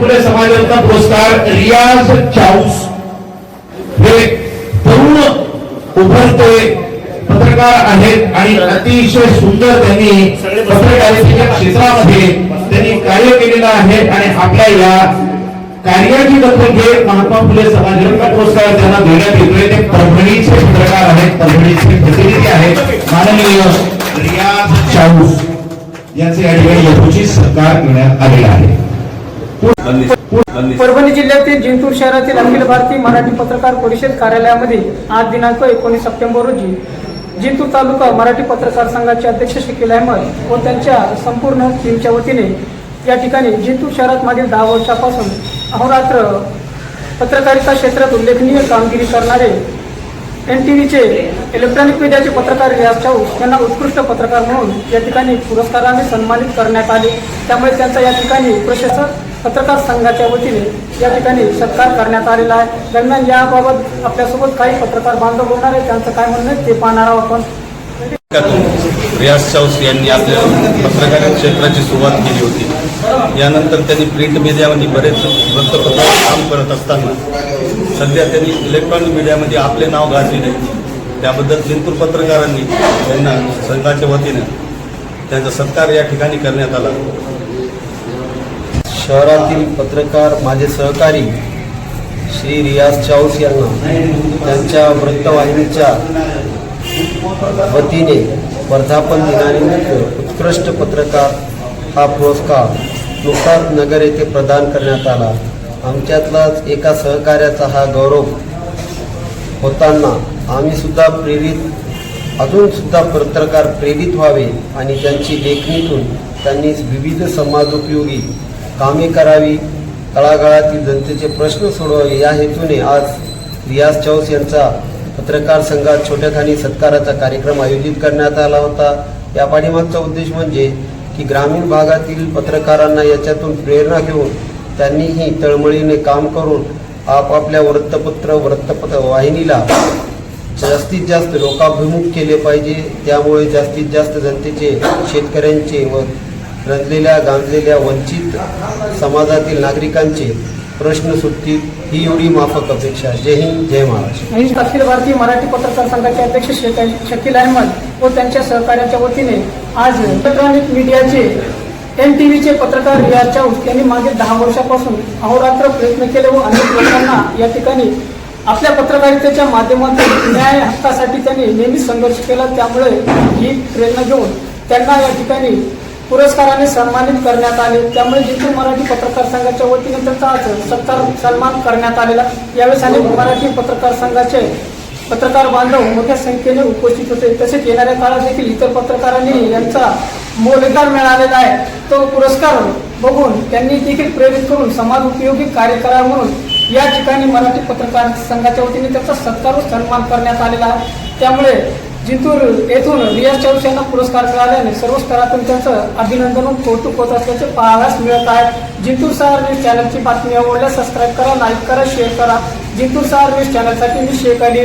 फुले रत्न पुरस्कार रियाज चाऊस. हे तरुण उभरते पत्रकार आहेत आणि अतिशय सुंदर त्यांनी पत्रकारितेच्या क्षेत्रामध्ये त्यांनी कार्य केलेलं आहे आणि आपल्या या कार्याची दखल घेत महात्मा फुले समाजरत्न पुरस्कार त्यांना देण्यात येतोय. ते परभणीचे पत्रकार आहेत परभणीचे प्रतिनिधी आहेत. माननीय रियाज चाऊस यांचे या ठिकाणी यथोचित सत्कार करण्यात आलेला आहे. परभणी जिल्ह्यातील जिंतूर शहरातील अखिल भारतीय मराठी पत्रकार परिषद कार्यालयामध्ये आज दिनांक एकोणीस सप्टेंबर रोजी जिंतूर तालुका मराठी पत्रकार संघाचे अध्यक्ष शकील अहमद व त्यांच्या संपूर्ण टीमच्या वतीने या ठिकाणी जिंतूर शहरात मागील दहा वर्षापासून अहोरात्र पत्रकारिता क्षेत्रात उल्लेखनीय कामगिरी करणारे एन टी व्हीचे इलेक्ट्रॉनिक मीडियाचे पत्रकार रियाज चाऊस यांना उत्कृष्ट पत्रकार म्हणून या ठिकाणी पुरस्काराने सन्मानित करण्यात आले. त्यामुळे त्यांचा या ठिकाणी प्रशासक पत्रकार संघाच्या वतीने या ठिकाणी सत्कार करण्यात आलेला आहे. दरम्यान याबाबत आपल्यासोबत काही पत्रकार बांधव बोलणार आहे त्यांचं काय म्हणणं आहे ते पाहणार आहोत आपण. रियाज चौस यांनी आपल्या पत्रकार क्षेत्राची सुरुवात केली होती. यानंतर त्यांनी प्रिंट मीडियामध्ये बरेच वृत्तपत्र काम करत असताना सध्या त्यांनी इलेक्ट्रॉनिक मीडियामध्ये आपले नाव गाजलेले त्याबद्दल जिंतूर पत्रकारांनी त्यांना संघाच्या वतीनं त्यांचा सत्कार या ठिकाणी करण्यात आला. शहरातील पत्रकार माझे सहकारी श्री रियाज चाऊस यांना त्यांच्या वृत्तवाहिनीच्या वतीने वर्धापन दिनानिमित्त उत्कृष्ट पत्रकार हा पुरस्कार नुकताच नगर येथे प्रदान करण्यात आला. आमच्यातलाच एका सहकार्याचा हा गौरव होताना आम्ही सुद्धा प्रेरित अजूनसुद्धा पत्रकार प्रेरित व्हावे आणि त्यांची लेखणीतून त्यांनी विविध समाजोपयोगी कामे करावी. तळागाळातील जनतेचे प्रश्न सोडवावे. या हेतूने आज रियाज चौस यांचा पत्रकार संघात छोट्याखानी सत्काराचा कार्यक्रम आयोजित करण्यात आला होता. या पाठीमागचा उद्देश म्हणजे की ग्रामीण भागातील पत्रकारांना याच्यातून प्रेरणा घेऊन त्यांनीही तळमळीने काम करून आपापल्या वृत्तपत्र वृत्तपत्र वाहिनीला जास्तीत जास्त लोकाभिमुख केले पाहिजे. त्यामुळे जास्तीत जास्त जनतेचे शेतकऱ्यांचे व रंजलेल्या गांजलेल्या वंचित समाजातील नागरिकांचे प्रश्न सुटतील ही एवढी माफक अपेक्षा. जय हिंद जय महाराष्ट्र. आणि अखिल भारतीय मराठी पत्रकार संघाचे अध्यक्ष शकील अहमद व त्यांच्या सहकार्याच्या वतीने आज इलेक्ट्रॉनिक मीडियाचे एन टी व्हीचे पत्रकार रियाज चाऊस यांनी मागील दहा वर्षापासून अहोरात्र प्रयत्न केले व अनेक लोकांना या ठिकाणी आपल्या पत्रकारितेच्या माध्यमातून न्याय हक्कासाठी त्यांनी नेहमीच संघर्ष केला. त्यामुळे ही प्रेरणा घेऊन त्यांना या ठिकाणी पुरस्काराने सन्मानित करण्यात आले. त्यामुळे जिथे मराठी पत्रकार संघाच्या वतीने त्यांचा आज सत्कार सन्मान करण्यात आलेला. यावेळेस अनेक मराठी पत्रकार संघाचे पत्रकार बांधव मोठ्या संख्येने उपस्थित होते. तसेच येणाऱ्या काळात देखील इतर पत्रकारांनी यांचा मोलदार मिळालेला आहे. तो पुरस्कार बघून त्यांनी देखील प्रेरित करून समाज उपयोगी कार्य करा म्हणून या ठिकाणी मराठी पत्रकार संघाच्या वतीने त्याचा सत्कार सन्मान करण्यात आलेला आहे. त्यामुळे जिंतूर येथून रियाज चौस यांना पुरस्कार मिळाल्याने सर्व स्तरातून त्यांचं अभिनंदन कौतुक होत असल्याचे पाहायलाच मिळत आहे. जिंतूर सहार न्यूज चॅनलची बातमी आवडल्यास सबस्क्राईब करा लाईक करा शेअर करा. जिंतूर सहार न्यूज चॅनलसाठी मी शेख अली